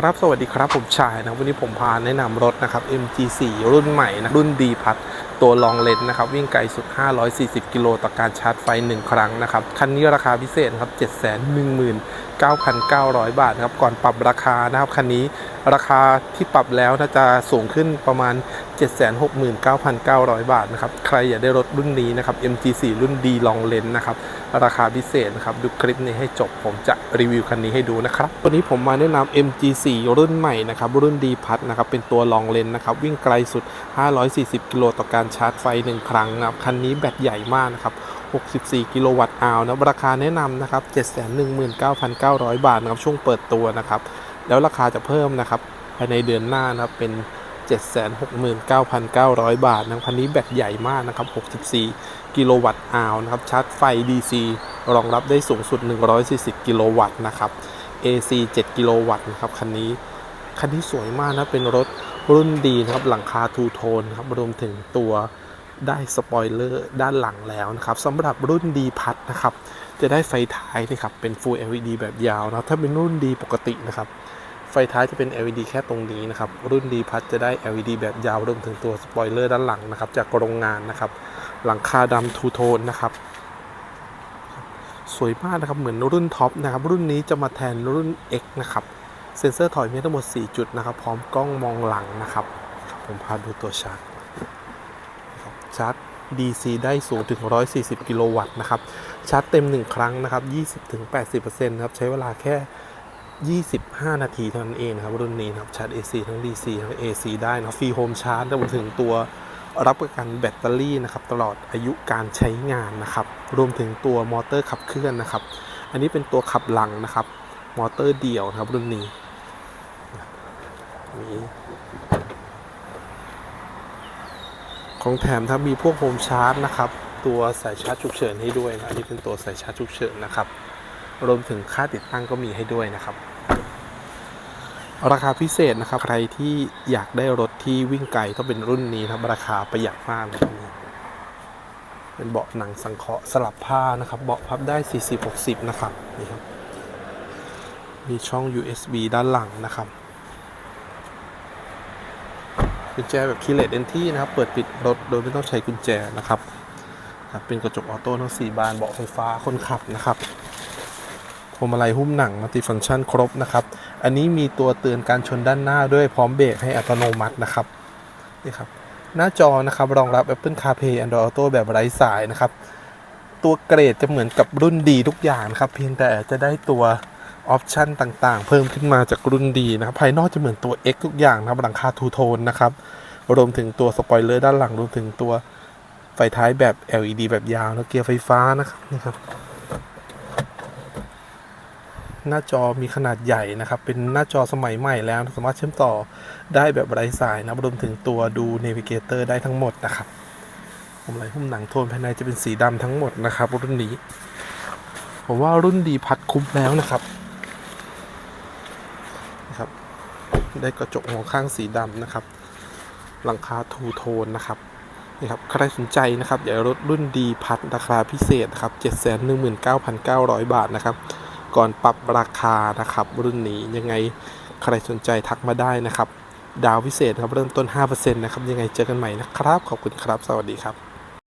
ครับสวัสดีครับผมชายนะวันนี้ผมพาแนะนำรถนะครับ MG4 รุ่นใหม่นะรุ่นดีพัด ตัวลองเลนนะครับ วิ่งไกลสุด 540 กิโลต่อการชาร์จไฟ 1 ครั้งนะครับ คันนี้ราคาพิเศษครับ719,900 บาทครับ ก่อนปรับราคานะครับคันนี้ราคาที่ปรับแล้วน่าจะสูงขึ้นประมาณ 769,900 บาทนะครับ ใครอยากได้รถรุ่นนี้นะครับ MG4 รุ่นดีลองเลนนะครับ ราคาพิเศษนะครับ ดูคลิปนี้ให้จบผมจะรีวิวคันนี้ให้ดูนะครับ วันนี้ผมมาแนะนำ MG4 รุ่นใหม่นะครับ รุ่นดีพัดนะครับ เป็นตัวลองเลนนะครับ วิ่งไกลสุด 540 กิโลต่อการชาร์จไฟ 1 ครั้งนะครับ คันนี้แบตใหญ่มากนะครับ 64 กิโลวัตต์อาวนะราคาแนะนำนะครับ 719,900 บาทนะครับ ช่วงเปิดตัวนะครับ แล้วราคาจะเพิ่มนะครับภายในเดือนหน้านะครับ เป็น 769,900 บาทนะครับคันนี้แบตใหญ่มากนะครับ 64 กิโลวัตต์อาวนะครับ ชาร์จไฟ DC รองรับได้สูงสุด 140 กิโลวัตต์นะครับ AC 7 กิโลวัตต์นะครับ คันนี้ คันนี้สวยมากนะ เป็นรถ รุ่นดีนะครับหลังคาทูโทนครับรวมถึงตัวได้สปอยเลอร์ด้านหลังแล้วนะครับสำหรับรุ่นดีพัดนะครับ จะได้ไฟท้ายนะครับเป็น Full LED แบบยาวนะครับถ้าเป็นรุ่นดีปกตินะครับ ไฟท้ายจะเป็น LED แค่ตรงนี้นะครับ รุ่นดีพัดจะได้ LED แบบยาวรวมถึงตัวสปอยเลอร์ด้านหลังนะครับ จากโรงงานนะครับ หลังคาดำทูโทนนะครับสวยมากนะครับเหมือนรุ่นท็อปนะครับ รุ่นนี้จะมาแทนรุ่น X นะครับ เซ็นเซอร์ถอยมีทั้งหมด 4 จุดนะครับ พร้อมกล้องมองหลังนะครับ ผมพาดูตัวชาร์จชาร์จ DC ได้สูงถึง 140 กิโลวัตต์นะครับ ชาร์จเต็ม 1 ครั้งนะครับ 20-80%นะครับ ใช้เวลาแค่ 25 นาทีเท่านั้นเองนะครับ รุ่นนี้นะครับชาร์จ AC ทั้ง DC ทั้ง AC ได้นะฟรีโฮมชาร์จรวมถึงตัวรับประกันแบตเตอรี่นะครับ ตลอดอายุการใช้งานนะครับ รวมถึงตัวมอเตอร์ขับเคลื่อนนะครับ อันนี้เป็นตัวขับหลังนะครับ มอเตอร์เดี่ยวนะครับรุ่นนี้มีของแถมถ้ามีพวกโฮมชาร์จนะครับ ตัวสายชาร์จฉุกเฉินให้ด้วยนะอันนี้เป็นตัวสายชาร์จฉุกเฉินนะครับ รวมถึงค่าติดตั้งก็มีให้ด้วยนะครับ ราคาพิเศษนะครับ ใครที่อยากได้รถที่วิ่งไกลต้องเป็นรุ่นนี้นะครับราคาประหยัดมากเลยเป็นเบาะหนังสังเคราะห์สลับผ้านะครับ เบาะพับได้ 40-60 นะครับนี่ครับ มีช่อง USB ด้านหลังนะครับกุญแจแบบคีเลสเอนที่นะครับ เปิดปิดรถโดยไม่ต้องใช้กุญแจนะครับ เป็นกระจกออโต้ทั้ง 4 บานเบาะไฟฟ้าคนขับนะครับพวงมาลัยหุ้มหนังมัลติฟังก์ชันครบนะครับ อันนี้มีตัวเตือนการชนด้านหน้าด้วยพร้อมเบรกให้อัตโนมัตินะครับนี่ครับหน้าจอนะครับรองรับ Apple CarPlay Android Auto แบบไร้สายนะครับ ตัวเกรดจะเหมือนกับรุ่นดีทุกอย่างนะครับ เพียงแต่จะได้ตัว ออปชันต่างๆ เพิ่มขึ้นมาจากรุ่นดีนะครับ ภายนอกจะเหมือนตัว X ทุกอย่างนะครับหลังคาทูโทนนะครับ รวมถึงตัวสปอยเลอร์ด้านหลัง รวมถึงตัวไฟท้ายแบบ LED แบบยาวแล้วเกียร์ไฟฟ้านะครับนี่ครับ หน้าจอมีขนาดใหญ่นะครับ เป็นหน้าจอสมัยใหม่แล้วสามารถเชื่อมต่อได้แบบไร้สายนะรวมถึงตัวดู Navigator ได้ทั้งหมดนะครับผมไหลหุ้มหนังโทนภายในจะเป็นสีดำทั้งหมดนะครับ รุ่นนี้ ผมว่ารุ่นดีพัดคุ้มแล้วนะครับ นะครับ ได้กระจกมองข้างสีดำนะครับ หลังคาทูโทนนะครับนี่ครับใครสนใจนะครับอยากได้รถรุ่นดีพัดราคาพิเศษนะครับ719,900 บาทนะครับ ก่อนปรับราคานะครับ รุ่นนี้ยังไงใครสนใจทักมาได้นะครับ ดาวพิเศษครับเริ่มต้น 5%นะครับยังไงเจอกันใหม่นะครับ ขอบคุณครับ สวัสดีครับ